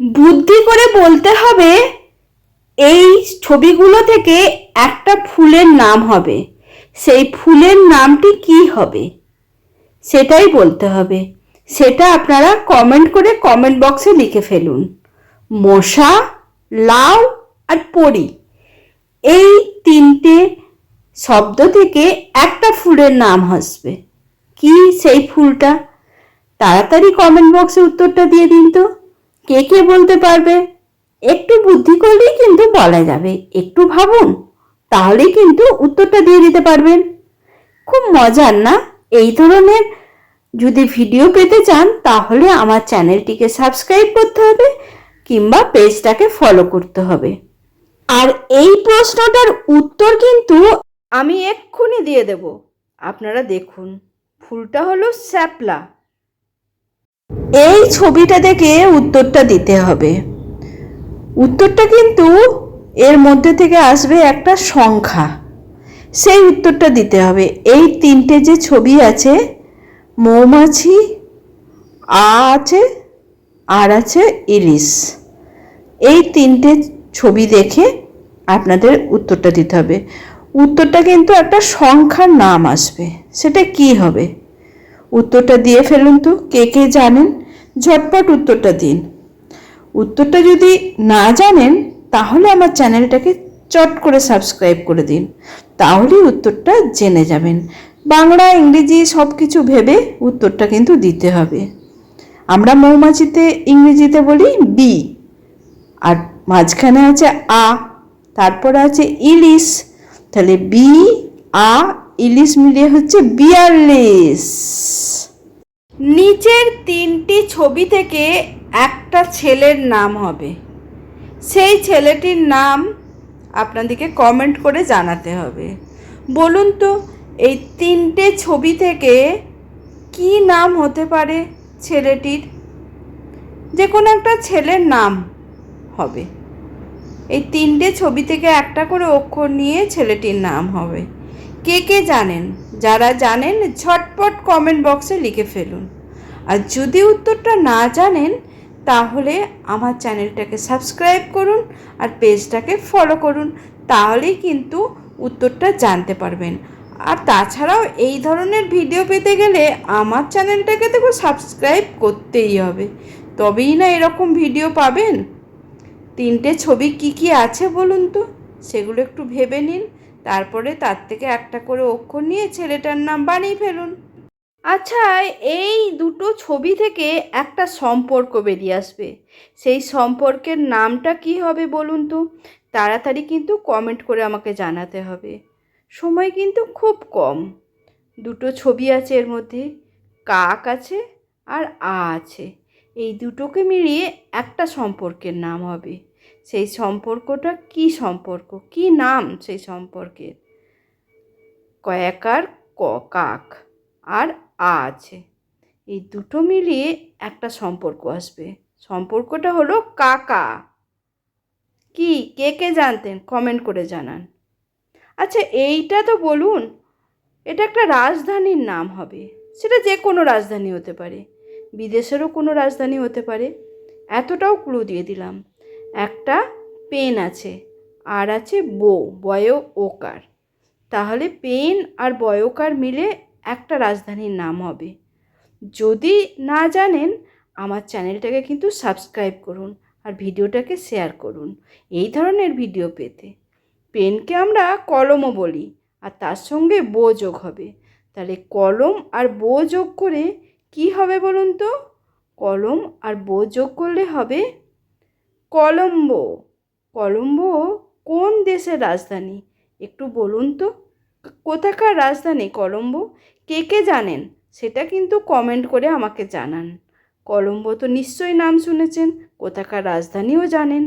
বুদ্ধি করে বলতে হবে, এই ছবিগুলো থেকে একটা ফুলের নাম হবে। সেই ফুলের নামটি কি হবে? সেটাই বলতে হবে। সেটা আপনারা কমেন্ট করে কমেন্ট বক্সে লিখে ফেলুন। মশা, লাউ আর পরি। এই তিনটে শব্দ থেকে একটা ফুলের নাম আসবে। কি সেই ফুলটা? তাড়াতাড়ি কমেন্ট বক্সে উত্তরটা দিয়ে দিন তো। কে কে বলতে পারবে? একটু বুদ্ধি করলেই কিন্তু বলা যাবে। একটু ভাবুন, তাহলেই কিন্তু উত্তরটা দিয়ে দিতে পারবেন। খুব মজার না? এই ধরনের যদি ভিডিও পেতে চান, তাহলে আমার চ্যানেলটিকে সাবস্ক্রাইব করতে হবে, কিংবা পেজটাকে ফলো করতে হবে। আর এই প্রশ্নটার উত্তর কিন্তু আমি এক্ষুনি দিয়ে দেব। আপনারা দেখুন, ফুলটা হলো শ্যাপলা এই ছবিটা দেখে উত্তরটা দিতে হবে। উত্তরটা কিন্তু এর মধ্যে থেকে আসবে একটা সংখ্যা। সেই উত্তরটা দিতে হবে। এই তিনটে যে ছবি আছে, মৌমাছি, আ আছে, আর আছে ইলিশ। এই তিনটে ছবি দেখে আপনাদের উত্তরটা দিতে হবে। উত্তরটা কিন্তু একটা সংখ্যার নাম আসবে। সেটা কি হবে? উত্তরটা দিয়ে ফেলুন তো, কে কে জানেন? ঝটপট উত্তরটা দিন। উত্তরটা যদি না জানেন, তাহলে আমার চ্যানেলটাকে চট করে সাবস্ক্রাইব করে দিন। তাহলেই উত্তরটা জেনে যাবেন। বাংলা, ইংরেজি সব কিছু ভেবে উত্তরটা কিন্তু দিতে হবে। আমরা মৌমাছিতে ইংরেজিতে বলি বি। আর মাঝখানে আছে আ, তারপরে আছে ইলিশ। তাহলে বি, আ ইলিশ মিলিয়ে হচ্ছে বিয়াল্লিশ। নিচের তিনটি ছবি থেকে একটা ছেলের নাম হবে। সেই ছেলেটির নাম আপনাদেরকে কমেন্ট করে জানাতে হবে। বলুন তো, এই তিনটে ছবি থেকে কি নাম হতে পারে ছেলেটির? যে কোনো একটা ছেলের নাম হবে। এই তিনটে ছবি থেকে একটা করে অক্ষর নিয়ে ছেলেটির নাম হবে। কে কে জানেন? যারা জানেন, ঝটপট কমেন্ট বক্সে লিখে ফেলুন। আর যদি উত্তরটা না জানেন, তাহলে আমার চ্যানেলটাকে সাবস্ক্রাইব করুন আর পেজটাকে ফলো করুন। তাহলেই কিন্তু উত্তরটা জানতে পারবেন। আর তাছাড়াও এই ধরনের ভিডিও পেতে গেলে আমার চ্যানেলটাকে দেখো সাবস্ক্রাইব করতেই হবে। তবেই না এরকম ভিডিও পাবেন। তিনটে ছবি কি কি আছে বলুন তো? সেগুলো একটু ভেবে নিন। তারপরে তার থেকে একটা করে অক্ষর নিয়ে ছেলেটার নাম বানিয়ে ফেলুন। আচ্ছা এই দুটো ছবি থেকে একটা সম্পর্ক বেরিয়ে আসবে। সেই সম্পর্কের নামটা কি হবে বলুন তো? তাড়াতাড়ি কিন্তু কমেন্ট করে আমাকে জানাতে হবে। সময় কিন্তু খুব কম। দুটো ছবি আছে এর মধ্যে। কাক আছে আর আ আছে। এই দুটোকে মিলিয়ে একটা সম্পর্কের নাম হবে। সেই সম্পর্কটা কি সম্পর্ক? কি নাম সেই সম্পর্কের? কয়াকার ক কাক আর আ আছে। এই দুটো মিলিয়ে একটা সম্পর্ক আসবে। সম্পর্কটা হলো কাকা। কি? কে কে জানতেন? কমেন্ট করে জানান। আচ্ছা এইটা তো বলুন, এটা একটা রাজধানীর নাম হবে। সেটা যে কোনো রাজধানী হতে পারে। বিদেশেরও কোনো রাজধানী হতে পারে। এতটাও ক্লু দিয়ে দিলাম। একটা পেন আছে, আর আছে বো বয় ওকার। তাহলে পেন আর বয়কার মিলে একটা রাজধানীর নাম হবে। যদি না জানেন, আমার চ্যানেলটাকে কিন্তু সাবস্ক্রাইব করুন আর ভিডিওটাকে শেয়ার করুন এই ধরনের ভিডিও পেতে। পেনকে আমরা কলমও বলি, আর তার সঙ্গে বো যোগ হবে। তাহলে কলম আর বো যোগ করে কি হবে বলুন তো? কলম আর বো যোগ করলে হবে কলম্বো। কলম্বো কোন দেশের রাজধানী? একটু বলুন তো। কোথাকার রাজধানী কলম্বো? কে কে জানেন? সেটা কিন্তু কমেন্ট করে আমাকে জানান। কলম্বো তো নিশ্চয়ই নাম শুনেছেন, কোথাকার রাজধানীও জানেন।